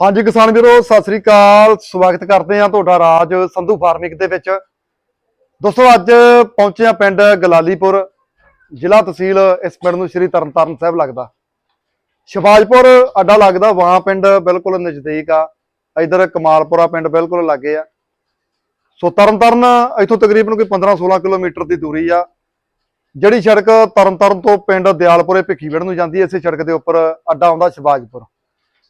ਹਾਂਜੀ ਕਿਸਾਨ ਵੀਰੋ, ਸਤਿ ਸ੍ਰੀ ਅਕਾਲ। ਸਵਾਗਤ ਕਰਦੇ ਹਾਂ ਤੁਹਾਡਾ ਰਾਜ ਸੰਧੂ ਫਾਰਮਿੰਗ ਦੇ ਵਿੱਚ। ਦੋਸਤੋ, ਅੱਜ ਪਹੁੰਚੇ ਹਾਂ ਪਿੰਡ ਗਲਾਲੀਪੁਰ, ਜ਼ਿਲ੍ਹਾ ਤਹਿਸੀਲ ਇਸ ਪਿੰਡ ਨੂੰ ਸ਼੍ਰੀ ਤਰਨਤਾਰਨ ਸਾਹਿਬ ਲੱਗਦਾ। ਸ਼ਿਵਾਜਪੁਰ ਅੱਡਾ ਲੱਗਦਾ, ਵਾਂ ਪਿੰਡ ਬਿਲਕੁਲ ਨਜ਼ਦੀਕ ਆ। ਇਧਰ ਕਮਾਲਪੁਰਾ ਪਿੰਡ ਬਿਲਕੁਲ ਲਾਗੇ ਆ। ਸੋ ਤਰਨਤਾਰਨ, ਇੱਥੋਂ ਤਕਰੀਬਨ ਕੋਈ 15-16 ਕਿਲੋਮੀਟਰ ਦੀ ਦੂਰੀ ਆ। ਜਿਹੜੀ ਸੜਕ ਤਰਨਤਾਰਨ ਤੋਂ ਪਿੰਡ ਦਿਆਲਪੁਰੇ ਭਿੱਖੀਵਿੰਡ ਨੂੰ ਜਾਂਦੀ ਹੈ, ਇਸੇ ਸੜਕ ਦੇ ਉੱਪਰ ਅੱਡਾ ਆਉਂਦਾ ਸ਼ਿਵਾਜਪੁਰ।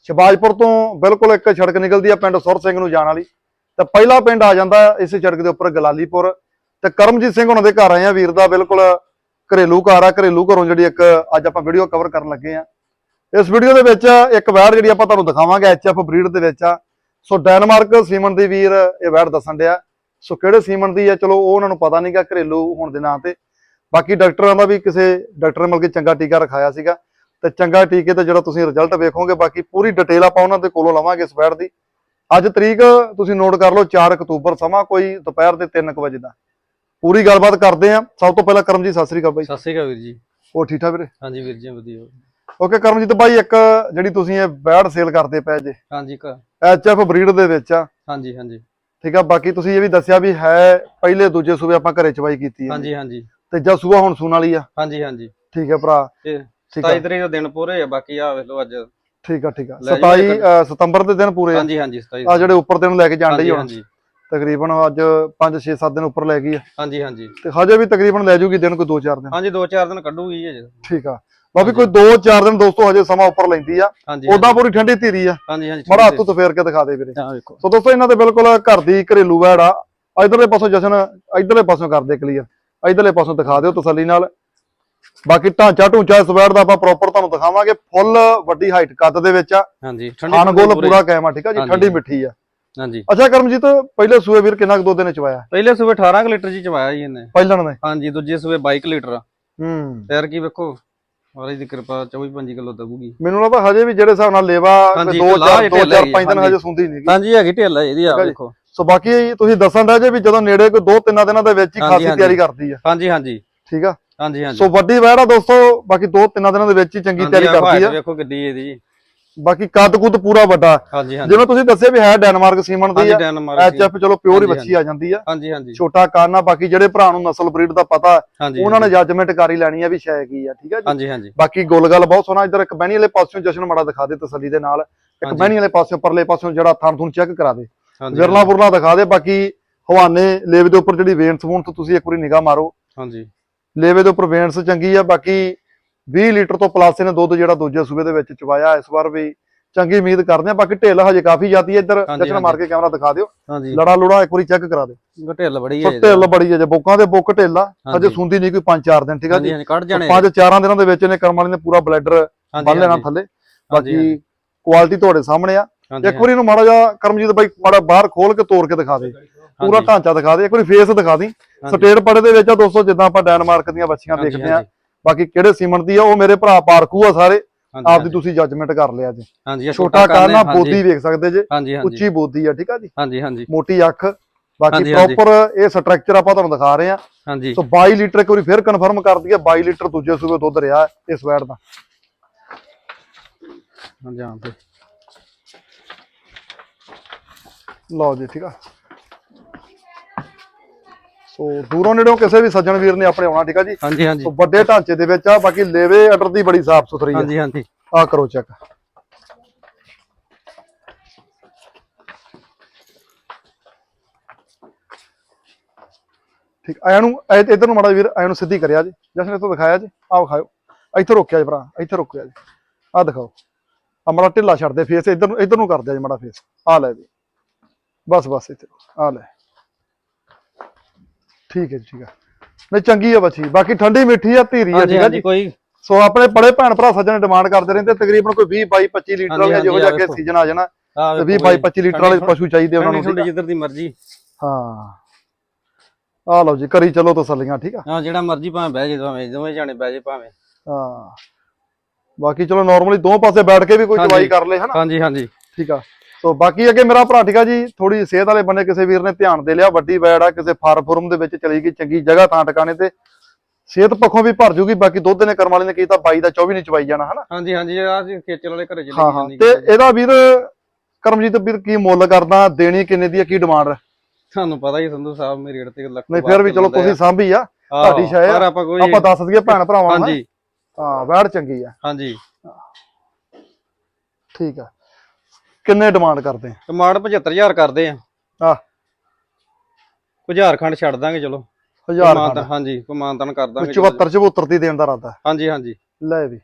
ਸ਼ਬਾਜਪੁਰ ਤੋਂ ਬਿਲਕੁਲ ਇੱਕ ਸੜਕ ਨਿਕਲਦੀ ਆ ਪਿੰਡ ਸੁਰ ਸਿੰਘ ਨੂੰ ਜਾਣ ਵਾਲੀ। ਤੇ ਪਹਿਲਾ ਪਿੰਡ ਆ ਜਾਂਦਾ ਇਸ ਸੜਕ ਦੇ ਉੱਪਰ ਗਲਾਲੀਪੁਰ। ਤੇ ਕਰਮਜੀਤ ਸਿੰਘ ਉਹਨਾਂ ਦੇ ਘਰ ਆਏ ਆ, ਵੀਰ ਦਾ ਬਿਲਕੁਲ ਘਰੇਲੂ ਘਰ ਆ, ਘਰੇਲੂ ਘਰੋਂ ਜਿਹੜੀ ਇੱਕ ਅੱਜ ਆਪਾਂ ਵੀਡੀਓ ਕਵਰ ਕਰਨ ਲੱਗੇ ਆ। ਇਸ ਵੀਡੀਓ ਦੇ ਵਿੱਚ ਇੱਕ ਵੈੜ ਜਿਹੜੀ ਆਪਾਂ ਤੁਹਾਨੂੰ ਦਿਖਾਵਾਂਗੇ ਐਚਐਫ ਬਰੀਡ ਦੇ ਵਿੱਚ ਆ। ਸੋ ਡੈਨਮਾਰਕ ਸੀਮਨ ਦੀ ਵੀਰ ਇਹ ਵੈੜ ਦੱਸਣ ਡਿਆ। ਸੋ ਕਿਹੜੇ ਸੀਮਨ ਦੀ ਆ? ਚਲੋ ਉਹ ਉਹਨਾਂ ਨੂੰ ਪਤਾ ਨਹੀਂਗਾ ਘਰੇਲੂ ਹੋਣ ਦੇ ਨਾਂ ਤੇ। ਬਾਕੀ ਡਾਕਟਰਾਂ ਦਾ ਵੀ ਕਿਸੇ ਡਾਕਟਰ ਨੇ ਮਤਲਬ ਕਿ ਚੰਗਾ ਟੀਕਾ ਰਖਾਇਆ ਸੀਗਾ। ਤੇ ਚੰਗਾ ਟੀਕੇ ਤੇ ਜਿਹੜਾ ਤੁਸੀਂ ਰਿਜ਼ਲਟ ਵੇਖੋਗੇ ਬਾਕੀ ਪੂਰੀ ਡਿਟੇਲ ਆਪਾਂ ਉਹਨਾਂ ਦੇ ਕੋਲੋਂ ਲਵਾਂਗੇ ਇਸ ਵੈੜ ਦੀ। ਅੱਜ ਤਰੀਕ ਤੁਸੀਂ ਨੋਟ ਕਰ ਲਓ 4 ਅਕਤੂਬਰ ਸਮਾਂ ਕੋਈ ਦੁਪਹਿਰ ਦੇ 3 ਵਜੇ ਦਾ। ਪੂਰੀ ਗੱਲਬਾਤ ਕਰਦੇ ਆ। ਸਭ ਤੋਂ ਪਹਿਲਾਂ ਕਰਮਜੀਤ ਸਤਿ ਸ੍ਰੀ ਅਕਾਲ ਬਾਈ। ਸਤਿ ਸ਼੍ਰੀ ਅਕਾਲ ਵੀਰ ਜੀ। ਉਹ ਠੀਕ ਠਾਕ ਵੀਰੇ? ਹਾਂਜੀ ਵੀਰ ਜੀ ਵਧੀਆ। ਓਕੇ ਕਰਮਜੀਤ ਬਾਈ ਇੱਕ ਜਿਹੜੀ ਤੁਸੀਂ ਇਹ ਵੈੜ ਸੇਲ ਕਰਦੇ ਪਏ ਜੇ ਹਾਂਜੀ ਕ- ਐਚਐਫ ਬਰੀਡ ਦੇ ਵਿੱਚ ਆ। ਹਾਂਜੀ ਹਾਂਜੀ। ਠੀਕ ਆ ਬਾਕੀ ਤੁਸੀਂ ਇਹ ਵੀ ਦੱਸਿਆ ਵੀ ਹੈ ਪਹਿਲੇ ਦੂਜੇ ਸੂਬੇ ਆਪਾਂ ਘਰੇ ਚਵਾਈ ਕੀਤੀ ਹੈ ਹਾਂਜੀ ਹਾਂਜੀ। ਤੇ ਜਾਂ ਸੂਆ ਹੁਣ ਸੂਣ ਵਾਲੀ ਆ। ਹਾਂਜੀ ਹਾਂਜੀ। ਠੀਕ ਹੈ ਭਰਾ। ਠੀਕ ਆ। 27 ਤਰੀਕ ਦਾ ਦਿਨ ਪੂਰੇ ਆ ਬਾਕੀ ਆ ਵੇਖ ਲਓ ਅੱਜ। ਠੀਕ ਆ ਠੀਕ ਆ। ਲੈ ਜਾਓ 27 ਅ, ਸਤੰਬਰ ਦੇ ਦਿਨ ਪੂਰੇ ਆ। ਹਾਂਜੀ ਹਾਂਜੀ 27 ਆ ਜਿਹੜੇ ਉੱਪਰ ਦਿਨ ਲੈ ਕੇ ਜਾਂਦੇ ਹੀ ਹਾਂਜੀ ਹੁਣ। ਹਾਂਜੀ ਤਕਰੀਬਨ ਅੱਜ 5 6 7 ਦਿਨ ਉੱਪਰ ਲੈ ਗਈ ਆ। ਹਾਂਜੀ ਹਾਂਜੀ। ਤੇ ਹਜੇ ਵੀ ਤਕਰੀਬਨ ਲੈ ਜੂਗੀ ਦਿਨ ਕੋਈ 2-4 ਦਿਨ। ਹਾਂਜੀ 2-4 ਦਿਨ ਕੱਢੂਗੀ ਅਜੇ ਠੀਕ ਆ। ਬਾਕੀ ਕੋਈ 2-4 ਦਿਨ ਦੋਸਤੋ ਹਜੇ ਸਮਾਂ ਉੱਪਰ ਲੈਂਦੀ ਆ। ਉਦਾਂ ਪੂਰੀ ਠੰਡੀ ਧੀਰੀ ਆ। ਹਾਂਜੀ ਹਾਂਜੀ ਮੜਾ ਹੱਥੋਂ ਫੇਰ ਕੇ ਦਿਖਾ ਦੇ ਵੀਰੇ। ਹਾਂ ਵੇਖੋ। ਸੋ ਦੋਸਤੋ ਇਹਨਾਂ ਦੇ ਬਿਲਕੁਲ ਘਰ ਦੀ ਘਰੇਲੂ ਵੈੜ ਆ। ਇਧਰਲੇ ਪਾਸੋਂ ਜਸ਼ਨ ਇਧਰਲੇ ਪਾਸੋਂ ਕਰਦੇ ਕਲੀਅਰ। ਇਧਰਲੇ ਪਾਸੋਂ ਦਿਖਾ ਦਿਓ ਤਸੱਲੀ ਨਾਲ। ਬਾਕੀ ਢਾਂਚਾ ਢੂੰਚਾ ਇਸ ਵੈੜ ਦਾ ਆਪਾਂ ਪ੍ਰੋਪਰ ਤੁਹਾਨੂੰ ਦਿਖਾਵਾਂਗੇ। ਫੁੱਲ ਵੱਡੀ ਹਾਈਟ ਕੱਦ ਦੇ ਵਿੱਚ ਆ। ਹਾਂਜੀ ਖਾਨ ਗੋਲ ਪੂਰੇ। ਕਾਇਮ ਆ ਠੀਕ ਆ ਜੀ। ਠੰਡੀ ਮਿੱਠੀ ਆ। ਹਾਂਜੀ। ਅੱਛਾ ਕਰਮਜੀਤ ਪਹਿਲੇ ਸੂਏ ਵੀਰ ਕਿੰਨਾ ਕੁ ਦੁੱਧ ਨੇ ਚਵਾਇਆ? ਪਹਿਲੇ ਸੂਬੇ 18 ਕੁ ਲੀਟਰ ਜੀ ਚਵਾਇਆ ਜੀ ਇਹਨੇ। ਪਹਿਲਣ ਨੇ? ਹਾਂਜੀ ਦੂਜੇ ਸੂਬੇ 22 ਕੁ ਲੀਟਰ ਹੂੰ। ਯਾਰ ਕੀ ਵੇਖੋ ਮਹਾਰਾਜ ਦੀ ਕਿਰਪਾ 24-25 ਕਿਲੋ ਦਬੂਗੀ। ਮੈਨੂੰ ਲੱਗਦਾ ਹਜੇ ਵੀ ਜਿਹੜੇ ਹਿਸਾਬ ਨਾਲ ਲੇਵਾ ਹਾਂਜੀ, 2 ਲਾਹ 4 ਹੀ ਢਿੱਲ 4 ਹੈਗੀ, 5 ਦਿਨ ਹਾਂਜੀ। ਸੁੰਦੀ ਨਹੀਂ ਹਾਂਜੀ ਹੈਗੀ ਢਿੱਲ ਇਹਦੀ ਆ ਆ। ਵੇਖੋ। ਸੋ ਬਾਕੀ ਤੁਸੀਂ ਦੱਸਣ ਦਾ ਜੇ ਵੀ ਜਦੋਂ ਨੇੜੇ ਕੋਈ 2-3 ਦਿਨਾਂ ਦੇ ਵਿੱਚ ਹੀ ਖਾਸੀ। ਤਿਆਰੀ ਕਰਦੀ ਆ। ਹਾਂਜੀ ਹਾਂਜੀ। ਠੀਕ ਆ? ਹਾਂਜੀ ਹਾਂਜੀ। ਸੋ ਵੱਡੀ ਵੈੜ ਆ ਦੋਸਤੋ ਬਾਕੀ 2-3 ਦਿਨਾਂ ਦੇ ਵਿੱਚ ਹੀ ਚੰਗੀ ਤਿਆਰੀ ਕਰਦੀ ਆ। ਵੇਖੋ ਕਿੱਡੀ ਇਹਦੀ। ਬਾਕੀ ਕੱਦ ਕੁੱਦ ਪੂਰਾ ਵੱਡਾ। ਹਾਂਜੀ ਹਾਂਜੀ। ਜਿਵੇਂ ਤੁਸੀਂ ਦੱਸਿਆ ਵੀ ਹੈ ਡੈਨਮਾਰਕ ਸੀਮਨ ਦੀ ਆ ਐਚਐਫ ਚਲੋ ਪਿਓਰ ਹੀ ਬੱਚੀ ਆ ਜਾਂਦੀ ਆ। ਹਾਂਜੀ ਹਾਂਜੀ। ਛੋਟਾ ਕਾਨਾ ਬਾਕੀ ਜਿਹੜੇ ਭਰਾ ਨੂੰ ਨਸਲ ਬਰੀਡ ਦਾ ਪਤਾ ਉਹਨਾਂ ਨੇ ਜੱਜਮੈਂਟ ਕਰ ਹੀ ਲੈਣੀ ਆ ਵੀ ਸ਼ੈ ਕੀ ਆ ਠੀਕ ਆ ਜੀ? ਹਾਂਜੀ ਹਾਂਜੀ। ਬਾਕੀ ਗੁੱਲ ਗੱਲ ਬਹੁਤ ਸੋਹਣਾ ਇੱਧਰ ਇੱਕ ਬਹਿਣੀ ਵਾਲੇ ਪਾਸਿਓਂ ਜਸ਼ਨ ਮੜਾ ਦਿਖਾ ਦੇ ਤਸੱਲੀ ਦੇ ਨਾਲ। ਇੱਕ। ਬਹਿਣੀ ਵਾਲੇ ਪਾਸਿਓਂ ਪਰਲੇ ਪਾਸਿਓਂ ਜਿਹੜਾ ਥਣ ਥੁਣ ਚੈੱਕ ਕਰਾ ਦੇ। ਵਿਰਲਾ ਬੁਰਲਾ ਦਿਖਾ ਦੇ ਬਾਕੀ ਹਵਾਨੇ ਲੇਵੇ ਦੇ ਉੱਪਰ ਜਿਹੜੀ ਵੇਨਸ ਵੂਨ ਤੋਂ ਤੁਸੀਂ ਇੱਕ ਵਾਰੀ ਨਿਗਾਹ ਮਾਰੋ। ਹਾਂਜੀ। ਲੇਵੇ ਦੇ ਉੱਪਰ ਵੇਨਸ ਚੰਗੀ ਆ ਬਾਕੀ 20 ਲੀਟਰ ਤੋਂ ਪਲੱਸ ਇਹਨੇ ਦੁੱਧ ਜਿਹੜਾ ਦੂਜੇ ਸੂਬੇ ਦੇ ਵਿੱਚ ਚਵਾਇਆ ਇਸ ਵਾਰ ਵੀ ਚੰਗੀ ਉਮੀਦ ਕਰਦੇ ਆ। ਬਾਕੀ ਢਿੱਲ ਹਜੇ ਕਾਫੀ ਜਾਂਦੀ ਹੈ ਇੱਧਰ ਜਸ਼ਨ ਮਾਰ ਕੇ ਕੈਮਰਾ ਦਿਖਾ ਦਿਓ। ਲੜਾ ਲੁੜਾ ਇੱਕ ਵਾਰੀ ਚੈੱਕ ਕਰਾ ਦੇ ਢਿੱਲ ਬੜੀ ਹੈ ਢਿੱਲ ਬੜੀ ਹੈ ਜੇ ਬੋਕਾਂ ਦੇ ਬੁੱਕ ਢਿੱਲ ਆ ਹਜੇ। ਸੁੰਦੀ ਨਹੀਂ ਕੋਈ 5-4 ਦਿਨ ਠੀਕ ਆ ਜੀ? ਪੰਜ ਚਾਰਾਂ ਦਿਨਾਂ ਦੇ ਵਿੱਚ ਇਹਨੇ ਕਰਮ ਵਾਲੀ ਨੇ ਪੂਰਾ ਬਲੈਡਰ ਬੰਨ ਲੈਣਾ ਥੱਲੇ। ਬਾਕੀ ਕੁਆਲਿਟੀ ਤੁਹਾਡੇ ਸਾਹਮਣੇ ਆ। ਇੱਕ ਵਾਰੀ ਇਹਨੂੰ ਮਾੜਾ ਜਿਹਾ ਕਰਮਜੀਤ ਬਾਈ ਮਾੜਾ ਬਾਹਰ ਖੋਲ ਕੇ ਤੋੜ ਕੇ ਦਿਖਾ ਦੇ। ਪੂਰਾ ਢਾਂਚਾ ਦਿਖਾ ਦੇ ਇੱਕ ਵਾਰੀ ਫੇਸ ਦਿਖਾ ਦੀ। ਸਟੇਟ ਪੜੇ ਦੇ ਵਿੱਚ ਆ ਦੋਸਤੋ ਜਿੱਦਾਂ ਆਪਾਂ ਡੈਨਮਾਰਕ ਦੀਆਂ ਬੱਚੀਆਂ ਦੇਖਦੇ ਆ ਬਾਕੀ ਕਿਹੜੇ ਸੀਮਨ ਦੀ ਆ ਉਹ ਮੇਰੇ ਭਰਾ ਪਾਰਕੂ ਆ ਸਾਰੇ। ਹਾਂਜੀ, ਆਪਦੀ ਤੁਸੀਂ ਜੱਜਮੈਂਟ ਕਰ ਲਿਆ ਜੀ। ਹਾਂਜੀ ਛੋਟਾ ਹਾਂਜੀ, ਬੋਦੀ ਵੇਖ ਸਕਦੇ ਜੇ। ਉੱਚੀ ਬੋਦੀ ਆ ਠੀਕ ਆ ਜੀ? ਹਾਂਜੀ ਹਾਂਜੀ। ਮੋਟੀ ਅੱਖ। ਬਾਕੀ। ਪ੍ਰੋਪਰ ਇਹ ਸਟਰਕਚਰ ਆਪਾਂ ਤੁਹਾਨੂੰ ਦਿਖਾ ਰਹੇ ਆ ਹਾਂਜੀ। ਸੋ 22 ਲੀਟਰ ਇੱਕ ਵਾਰੀ ਫਿਰ ਕਨਫਰਮ ਕਰ ਦਈਏ 22 ਲੀਟਰ ਦੂਜੇ ਸੂਬੇ ਦੁੱਧ ਰਿਹਾ ਇਸ ਵੈੜ ਦਾ। ਹਾਂਜੀ ਹਾਂ ਤੇ ਲਓ ਜੀ ਠੀਕ ਆ। ਸੋ ਦੂਰੋਂ ਨੇੜੋਂ ਕਿਸੇ ਵੀ ਸੱਜਣ ਵੀਰ ਨੇ ਆਪਣੇ ਆਉਣਾ ਠੀਕ ਆ ਜੀ? ਹਾਂਜੀ ਹਾਂਜੀ। ਸੋ ਵੱਡੇ ਢਾਂਚੇ ਦੇ ਵਿੱਚ ਆ ਬਾਕੀ ਲੇਵੇ ਅਡਰ ਦੀ ਬੜੀ ਸਾਫ਼ ਸੁਥਰੀ ਆ। ਹਾਂਜੀ ਹਾਂਜੀ। ਆ ਕਰੋ ਚੈੱਕ। ਠੀਕ ਆਇਆ ਨੂੰ ਇੱਧਰ ਨੂੰ ਮਾੜਾ ਵੀਰ ਆਇਆ ਨੂੰ ਸਿੱਧੀ ਕਰਿਆ ਜੀ। ਜਸਨ ਇੱਥੋਂ ਦਿਖਾਇਆ ਜੀ। ਆਹ ਵਿਖਾਓ ਇੱਥੇ ਰੋਕਿਆ ਜੀ ਭਰਾ ਇੱਥੇ ਰੋਕਿਆ ਜੀ। ਆਹ ਦਿਖਾਓ। ਆ ਮਾੜਾ ਢਿੱਲਾ ਛੱਡ ਦੇ ਫੇਸ ਇੱਧਰ ਨੂੰ ਇੱਧਰ ਨੂੰ ਕਰ ਦਿਆ ਜੀ ਮਾੜਾ ਫੇਸ ਆ ਲੈ ਵੀ ਬਸ ਬਸ ਇੱਥੇ। ਆ ਲੈ। ਠੀਕ ਹੈ ਜੀ ਠੀਕ ਆ ਨਹੀਂ ਚੰਗੀ ਆ ਬੱਚੀ ਬਾਕੀ ਠੰਡੀ ਮਿੱਠੀ ਆ ਧੀਰੀ ਆ ਹਾਂਜੀ ਠੀਕ ਆ ਹਾਂਜੀ ਜੀ। ਕੋਈ ਸੋ ਆਪਣੇ ਬੜੇ ਭੈਣ ਭਰਾ ਸੱਜਣ ਡਿਮਾਂਡ ਕਰਦੇ ਰਹਿੰਦੇ ਤਕਰੀਬਨ ਕੋਈ 20 22 25 ਲੀਟਰ ਵਾਲੇ ਜਿਹੋ ਜਿਹਾ ਅੱਗੇ। ਸੀਜ਼ਨ ਆ ਜਾਣਾ ਤੇ 20 22 25 ਲੀਟਰ ਵਾਲੇ ਪਸ਼ੂ ਚਾਹੀਦੇ ਉਹਨਾਂ ਨੂੰ ਜਿੱਧਰ ਦੀ ਮਰਜ਼ੀ? ਹਾਂ। ਆ ਲਓ ਜੀ ਕਰੀ ਚਲੋ ਤਸੱਲੀਆਂ ਠੀਕ ਆ? ਹਾਂ ਜਿਹੜਾ ਮਰਜ਼ੀ ਭਾਵੇਂ ਬਹਿ ਜੇ ਭਾਵੇਂ ਦੋਵੇਂ ਜਾਣੇ ਬਹਿ ਜੇ ਭਾਵੇਂ। ਹਾਂ। ਬਾਕੀ ਚਲੋ ਨਾਰਮਲੀ ਦੋ ਪਾਸੇ ਬੈਠ ਕੇ ਵੀ ਕੋਈ ਹਾਂਜੀ। ਚਵਾਈ ਕਰ ਲੇ ਹਨਾ? ਹਾਂਜੀ ਹਾਂਜੀ। ਠੀਕ ਆ। ਸੋ ਬਾਕੀ ਅੱਗੇ ਮੇਰਾ ਭਰਾ ਠੀਕ ਜੀ ਥੋੜੀ ਸਿਹਤ ਵਾਲੇ ਬੰਦੇ ਕਿਸੇ ਵੀਰ ਨੇ ਧਿਆਨ ਦੇ ਲਿਆ ਵੱਡੀ ਵੈੜ ਆ ਕਿਸੇ ਫਾਰਮ ਫੁਰਮ ਦੇ ਵਿੱਚ ਚਲੀ ਗਈ ਚੰਗੀ ਜਗ੍ਹਾ ਥਾਂ ਟਿਕਾਣੇ ਤੇ। ਸਿਹਤ ਪੱਖੋਂ ਵੀ ਭਰ ਜੂਗੀ ਬਾਕੀ ਦੁੱਧ ਨੇ ਕਰਮ ਵਾਲੇ ਨੇ ਕੀਤਾ 22 ਦਾ 24 ਨਹੀਂ ਚਵਾਈ ਜਾਣਾ ਹਨਾ? ਹਾਂਜੀ ਹਾਂਜੀ ਆ ਖੇਚਲ ਵਾਲੇ ਘਰੇ ਚਲੇ ਹਾਂ ਹਾਂ ਤੇ ਇਹਦਾ ਵੀਰ ਕਰਮਜੀਤ ਵੀਰ ਕੀ ਮੁੱਲ ਕਰਦਾ ਦੇਣੀ ਕਿੰਨੇ ਦੀ ਆ ਕੀ ਡਿਮਾਂਡ ਹੈ ਤੁਹਾਨੂੰ ਪਤਾ ਹੀ ਸੰਧੂ ਸਾਹਿਬ ਮੇਰੇ ਰੇਟ ਤੇ ਲੱਖ ਨਹੀਂ ਫਿਰ ਵੀ ਚਲੋ ਤੁਸੀਂ ਸਾਂਭੀ ਆ ਤੁਹਾਡੀ ਕੋਈ ਆਪਾਂ ਦੱਸ ਦਈਏ ਭੈਣ ਭਰਾਵਾਂ ਨੂੰ ਹਾਂਜੀ। ਹਾਂ ਵੈੜ ਚੰਗੀ ਆ। ਹਾਂਜੀ। ਠੀਕ ਆ। ਕਿੰਨੇ ਡਿਮਾਂਡ ਕਰਦੇ ਟਮਾਟਰ 75000 ਕਰਦੇ ਆ। ਆ। ਹਜ਼ਾਰ ਖੰਡ ਛੱਡ ਦਾਂਗੇ ਚਲੋ। ਹਜ਼ਾਰ ਹਾਂਜੀ ਕਮਾਨਤਨ ਕਰ ਦਾਂਗੇ 74 74 ਦੀ ਦੇਣ ਦਾ ਹਾਂਜੀ ਹਾਂਜੀ। ਲੈ ਵੀ।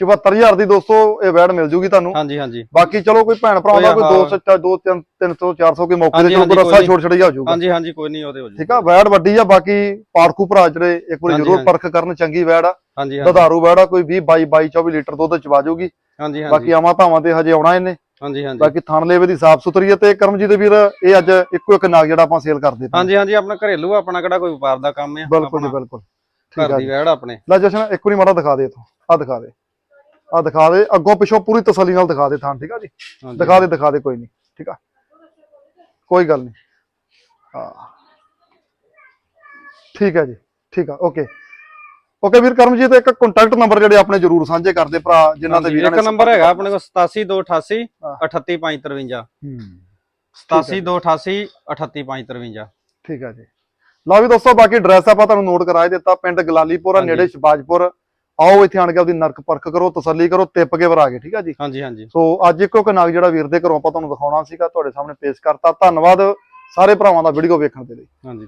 74000 ਦੀ ਦੋਸਤੋ ਇਹ ਵੈੜ ਮਿਲ ਜੂਗੀ ਤੁਹਾਨੂੰ। ਹਾਂਜੀ ਹਾਂਜੀ। ਬਾਕੀ ਚਲੋ ਕੋਈ ਭੈਣ ਭਰਾ ਦਾ ਕੋਈ। 200 2 3 300 400 ਕੋਈ ਮੌਕੇ ਤੇ ਚਲੋ ਰਸਾ ਛੋੜ ਛੜੀ ਹੋ ਜਾਊਗਾ। ਹਾਂਜੀ ਹਾਂਜੀ ਕੋਈ ਨਹੀਂ ਉਹਦੇ ਹੋ ਜੀ ਠੀਕ ਆ ਵੈੜ ਵੱਡੀ ਆ ਬਾਕੀ ਪਾਰਕੂ ਭਰਾ ਜਿਹੜੇ ਇੱਕ ਵਾਰੀ ਜ਼ਰੂਰ। ਪਰਖ ਕਰਨ ਚੰਗੀ ਵੈੜ ਆ। ਹਾਂਜੀ ਹਾਂਜੀ। ਦਧਾਰੂ ਵੈੜ ਆ ਕੋਈ 20 22 22 24 ਲੀਟਰ ਦੁੱਧ ਚਵਾ ਜਾਊਗੀ ਹਾਂਜੀ ਹਾਂਜੀ। ਬਾਕੀ ਆਵਾਂ ਧਾਵਾਂ ਤੇ ਹਜੇ ਆਉਣਾ ਇਹਨੇ। ਹਾਂਜੀ ਹਾਂਜੀ। ਬਾਕੀ ਥਣ ਲੇਵੇ ਦੀ ਸਾਫ਼ ਸੁਥਰੀ ਹੈ ਤੇ ਕਰਮਜੀਤ ਵੀਰ ਇਹ ਅੱਜ ਇੱਕੋ ਇੱਕ ਨਾਗ ਜਿਹੜਾ ਆਪਾਂ ਸੇਲ ਕਰਦੇ ਹਾਂਜੀ ਹਾਂਜੀ ਆਪਣਾ ਘਰੇਲੂ ਆ, ਆਪਣਾ ਕਿਹੜਾ ਕੋਈ ਵਪਾਰ ਦਾ ਕੰਮ ਆ ਬਿਲਕੁਲ ਜੀ ਬਿਲਕੁਲ। ਠੀਕ ਘਰ ਆ ਦੀ ਵੈੜ ਆਪਣੇ। ਲੈ ਜਸ਼ਨ ਇੱਕ ਵਾਰੀ ਮਾੜਾ ਦਿਖਾ ਦੇ ਤੂੰ ਆ ਦਿਖਾ ਦੇ। ਆ ਦਿਖਾ ਦੇ। ਅੱਗੋਂ ਪਿੱਛੋਂ ਪੂਰੀ ਤਸੱਲੀ ਨਾਲ ਦਿਖਾ ਦੇ ਥਾਂ ਠੀਕ ਆ ਜੀ। ਦਿਖਾ ਦੇ ਦਿਖਾ ਦੇ ਕੋਈ ਨਹੀਂ ਠੀਕ ਆ? ਕੋਈ ਗੱਲ ਨਹੀਂ। ਹਾਂ। ਠੀਕ ਹੈ ਜੀ ਠੀਕ ਆ ਓਕੇ। ਓਕੇ ਵੀਰ ਕਰਮਜੀਤ ਇੱਕ ਕੰਟੈਕਟ ਨੰਬਰ ਜਿਹੜੇ ਆਪਣੇ ਜਰੂਰ ਸਾਂਝੇ ਕਰਦੇ ਭਰਾ ਜਿਨ੍ਹਾਂ ਹਾਂਜੀ, ਵੀਰਾਂ ਇੱਕ ਨੰਬਰ ਹੈਗਾ ਆਪਣੇ ਕੋਲ 87288 ਹਾਂ। 38553 ਹੂੰ 87288 38553 ਠੀਕ ਆ ਜੀ। ਲਓ ਵੀ ਦੋਸਤੋ ਬਾਕੀ ਐਡਰੈਸ ਆਪਾਂ ਤੁਹਾਨੂੰ ਨੋਟ ਕਰਾ ਹੀ ਦਿੱਤਾ ਪਿੰਡ ਗਲਾਲੀਪੁਰ। ਨੇੜੇ ਸ਼ਬਾਜਪੁਰ। ਆਓ ਇੱਥੇ ਆਣ ਕੇ ਆਪਦੀ ਨਰਕ ਪਰਖ ਕਰੋ ਤਸੱਲੀ ਕਰੋ ਤਿੱਪ ਕੇ ਵਰਾ ਕੇ ਠੀਕ ਆ ਜੀ? ਹਾਂਜੀ ਹਾਂਜੀ। ਸੋ ਅੱਜ ਇੱਕੋ ਇੱਕ ਨਾਗ ਜਿਹੜਾ ਵੀਰ ਦੇ ਘਰੋਂ ਆਪਾਂ ਤੁਹਾਨੂੰ ਦਿਖਾਉਣਾ ਸੀਗਾ ਤੁਹਾਡੇ ਸਾਹਮਣੇ ਪੇਸ਼ ਕਰਤਾ। ਧੰਨਵਾਦ ਸਾਰੇ ਭਰਾਵਾਂ ਦਾ ਵੀਡੀਓ ਵੇਖਣ ਦੇ ਲਈ। ਹਾਂਜੀ।